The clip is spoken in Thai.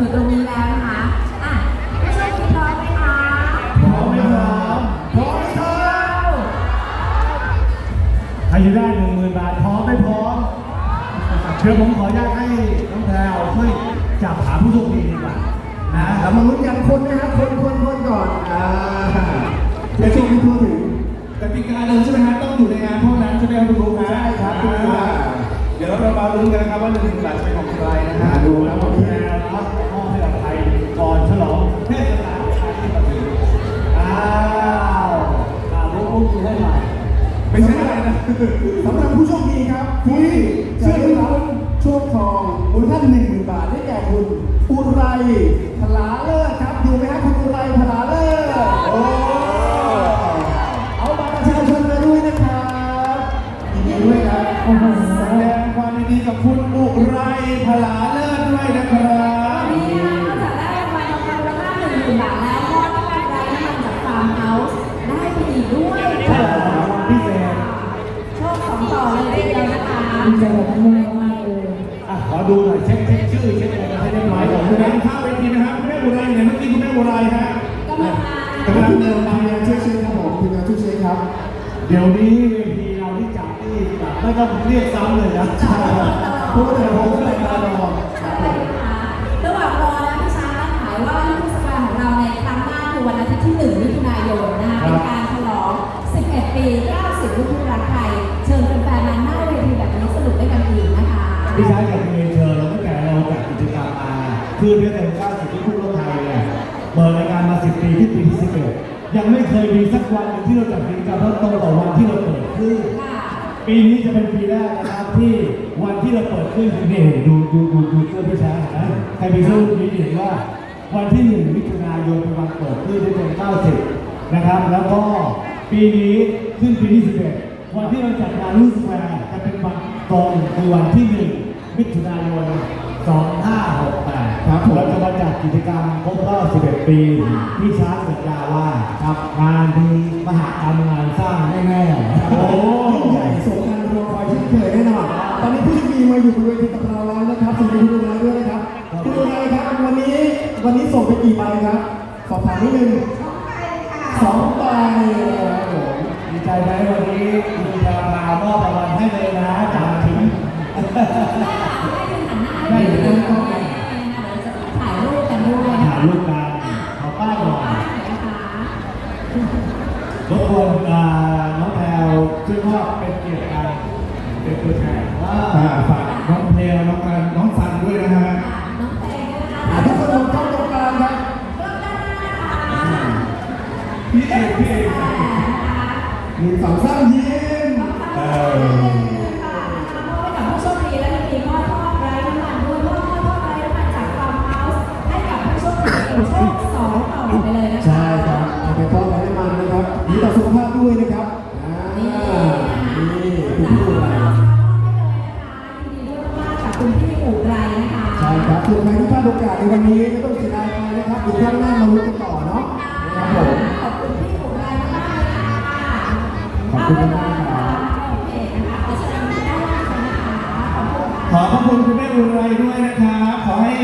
อยู่ตรงนี้แล้วนะคะอะผู้ชมคิดร้อยไหมคะพร้อมไหมครับพร้อมไหมครับใครจะได้หนึ่งหมื่นบาทพร้อมไม่พร้อมเชิญผมขออนุญาตให้น้องแพรวช่วยจับหาผู้โชคดีดีกว่านะเรามาลุ้นกันคนนะครับคนคนคนก่อนอ่าเดี๋ยวช่วงนี้พูดถึงกติกาเดิมใช่ไหมฮะต้องอยู่ในงานเท่านั้นใช่ไหมครับคุณรู้ใช่ครับอ่าเดี๋ยวเรามาลุ้นกันนะครับว่าหนึ่งบาทจะเป็นของใครนะฮะดูดูแล้แล้วววัวันนนี้นี้รับมอบให้กับ สำหรับผู้โชคดีครับที่จะได้รับโชคทองมูลค่าหนึ่งหมื่นบาทได้แก่คุณอุไรพลาเลิศครับอยู่ไหมครับคุณอุไรพลาเลิศโอ้เอาบัตรประชาชนมาด้วยนะครับยินดีด้วยครับแสดงความยินดีกับคุณอุไรพลาเลิศด้วยนะครับ ต่อเลยทีเดียวนะคะใจแบบมากมากเลยอะขอดูหน่อยเช็คเช็คชื่อเช็คอะไรให้เรียบร้อยก่อนคุณนะแม่ข้าวเวทีนะครับคุณแม่บุไรเนี่ยเมื่อกี้คุณแม่บุไรฮะกำลังมากำลังทีมงานช่วยเช็คครับผมทีมงานช่วยเช็คครับ เดี๋ยวนี้เวทีเราที่จับนี่แบบไม่ต้องเรียกซ้ำเลยนะใช่ครับพูดแต่ผมก็แต่งตารอใช่นะคะระหว่างรอนะพี่ช้างนัดหมายว่าเทศกาลของเราในครั้งหน้าคือวันอาทิตย์ที่1มิถุนายนนะคะเป็นการฉลอง 11 ปี 90ลูกทุ่งรักไทยเพี่ชายอยากเรียนเชิญเราตั้งแต่เราจัดกิจกรรมมาคือเดือนเต็ม90ที่คู่รถไทยเนี่ยเปิดรายการมา10ปีที่ปีที่11ยังไม่เคยมีสักวันหนึ่งที่เราจัดกิจกรรมแล้วตรงต่อวันที่เราเปิดขึ้นค่ะปีนี้จะเป็นปีแรกนะครับที่วันที่เราเปิดขึ้นคือนี่ดูดูดูดูเสื้อพี่ช้างนะใครมีเสื้อรุ่นนี้เห็นว่าวันที่หนึ่งมิถุนายนเป็นวันเปิดขึ้นที่เป็น90นะครับ แล้วก็ปีนี้ขึ้นปีที่11วันที่เราจัดงานรุ่นแฟร์จะเป็นวันตรงคือวันที่หนึ่ง มิถุนายน 2568 ครับผมเราจะมาจัดกิจกรรมครบรอบ 11 ปี พี่ช้างสัญญาว่าครับงานดีมหากรรมงานสร้างแน่ๆโอ้ยิ่งใหญ่สมการรอคอยเช่นเคยแน่นอนตอนนี้ผู้โชคดีมาอยู่บนเวทีกับเราแล้วนะครับสวัสดีคุณดูแลด้วยนะครับคุณดูแลครับวันนี้วันนี้ส่งไปกี่ใบครับสอบถามนิดนึงสองใบนะครับผมดีใจไหมวันนี้คุณดามามอบรางวัลให้เลยนะจากถึงแม่ถามแม่ ฝากน้องเพลน้องการน้องสันด้วยนะฮะน้องเพลนะคะทุกคนลงเข้าตรงกลางครับเริ่มด้านหน้านะคะพี่เอกพี่เอกหนึ่งสองสามยิ้มเออโชคสองต่อไปเลยนะคะ ในวันนี้ก็ต้องเสียดายไปนะครับอีกครั้งหน้ามาลุ้นกันต่อเนาะครับผมขอบคุณพี่หมูแด้มากค่ะขอบคุณมากครับโอเคนะคะขอแสดงด้านล่ะขอบคุณขอบคุณคุณแม่บุญไรด้วยนะครับขอให้